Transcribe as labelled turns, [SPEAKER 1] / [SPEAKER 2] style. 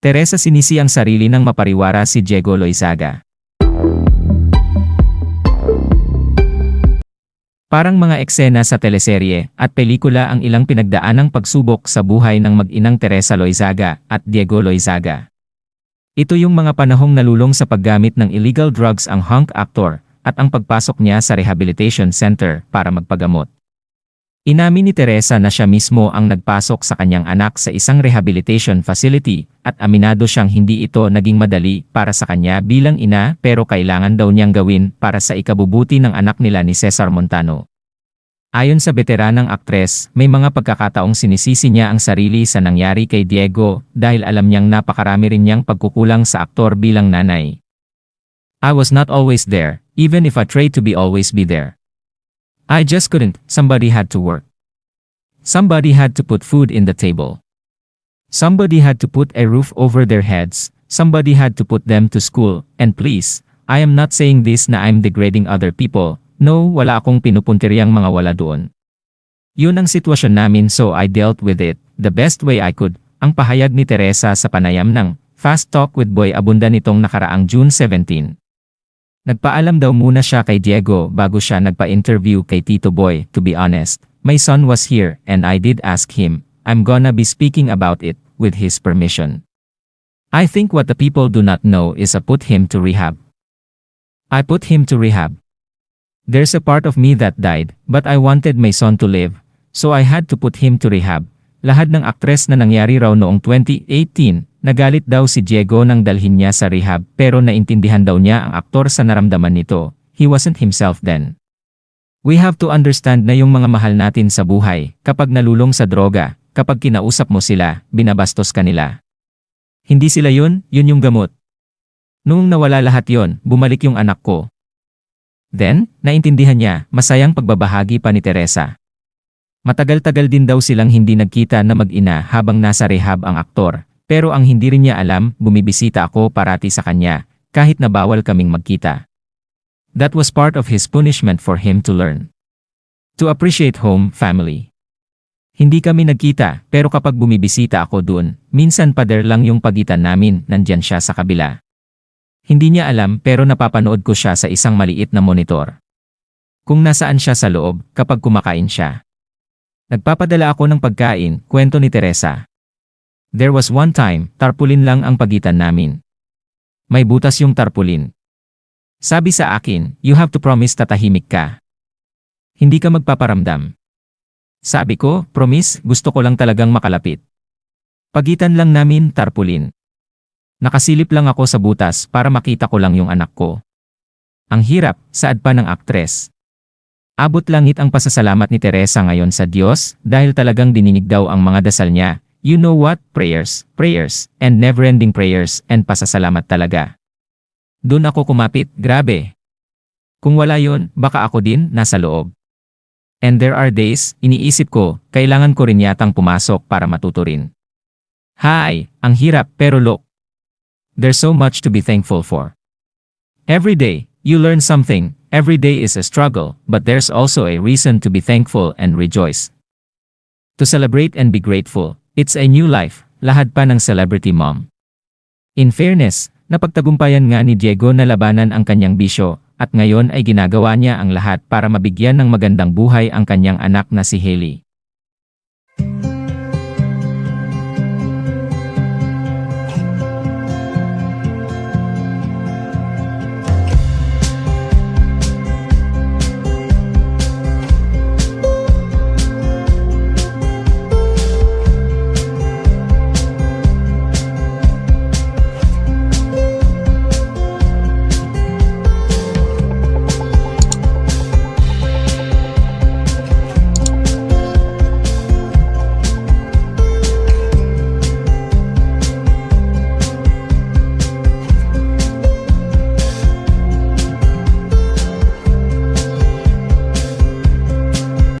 [SPEAKER 1] Teresa sinisi ang sarili ng mapariwara si Diego Loizaga. Parang mga eksena sa teleserye at pelikula ang ilang pinagdaanang pagsubok sa buhay ng mag-inang Teresa Loizaga at Diego Loizaga. Ito yung mga panahong nalulong sa paggamit ng illegal drugs ang hunk actor at ang pagpasok niya sa rehabilitation center para magpagamot. Inamin ni Teresa na siya mismo ang nagpasok sa kanyang anak sa isang rehabilitation facility at aminado siyang hindi ito naging madali para sa kanya bilang ina pero kailangan daw niyang gawin para sa ikabubuti ng anak nila ni Cesar Montano. Ayon sa veteranang aktres, may mga pagkakataong sinisisi niya ang sarili sa nangyari kay Diego dahil alam niyang napakarami rin niyang pagkukulang sa aktor bilang nanay. I was not always there, even if I tried to be always be there. I just couldn't, somebody had to work. Somebody had to put food in the table. Somebody had to put a roof over their heads, somebody had to put them to school, and please, I am not saying this na I'm degrading other people, no, wala akong pinupuntiryang mga wala doon. Yun ang sitwasyon namin so I dealt with it, the best way I could, ang pahayag ni Teresa sa panayam ng Fast Talk with Boy Abunda nitong nakaraang June 17. Nagpaalam daw muna siya kay Diego bago siya nagpa-interview kay Tito Boy, to be honest. My son was here and I did ask him, I'm gonna be speaking about it, with his permission. I think what the people do not know is I put him to rehab. I put him to rehab. There's a part of me that died, but I wanted my son to live, so I had to put him to rehab. Lahad ng aktres na nangyari raw noong 2018, nagalit daw si Diego nang dalhin niya sa rehab pero naintindihan daw niya ang aktor sa naramdaman nito. He wasn't himself then. We have to understand na yung mga mahal natin sa buhay, kapag nalulong sa droga, kapag kinausap mo sila, binabastos ka nila. Hindi sila yun, yun yung gamot. Noong nawala lahat yon, bumalik yung anak ko. Then, naintindihan niya, masayang pagbabahagi pa ni Teresa. Matagal-tagal din daw silang hindi nagkita na mag-ina habang nasa rehab ang aktor, pero ang hindi rin niya alam, bumibisita ako parati sa kanya, kahit na bawal kaming magkita. That was part of his punishment for him to learn. To appreciate home, family. Hindi kami nagkita, pero kapag bumibisita ako doon, minsan pader lang yung pagitan namin, nandyan siya sa kabila. Hindi niya alam pero napapanood ko siya sa isang maliit na monitor. Kung nasaan siya sa loob, kapag kumakain siya. Nagpapadala ako ng pagkain, kwento ni Teresa. There was one time, tarpulin lang ang pagitan namin. May butas yung tarpulin. Sabi sa akin, you have to promise tatahimik ka. Hindi ka magpaparamdam. Sabi ko, promise, gusto ko lang talagang makalapit. Pagitan lang namin tarpulin. Nakasilip lang ako sa butas para makita ko lang yung anak ko. Ang hirap, saad pa ng aktres. Abot langit ang pasasalamat ni Teresa ngayon sa Diyos dahil talagang dininig daw ang mga dasal niya. You know what? Prayers, prayers, and never-ending prayers and pasasalamat talaga. Doon ako kumapit, grabe. Kung wala yon, baka ako din nasa loob. And there are days, iniisip ko, kailangan ko rin yatang pumasok para matuto rin. Hi, ang hirap pero look. There's so much to be thankful for. Every day, you learn something, Every day is a struggle, but there's also a reason to be thankful and rejoice. To celebrate and be grateful, it's a new life, lahad pa ng celebrity mom. In fairness, napagtagumpayan nga ni Diego na labanan ang kanyang bisyo, at ngayon ay ginagawa niya ang lahat para mabigyan ng magandang buhay ang kanyang anak na si Haley.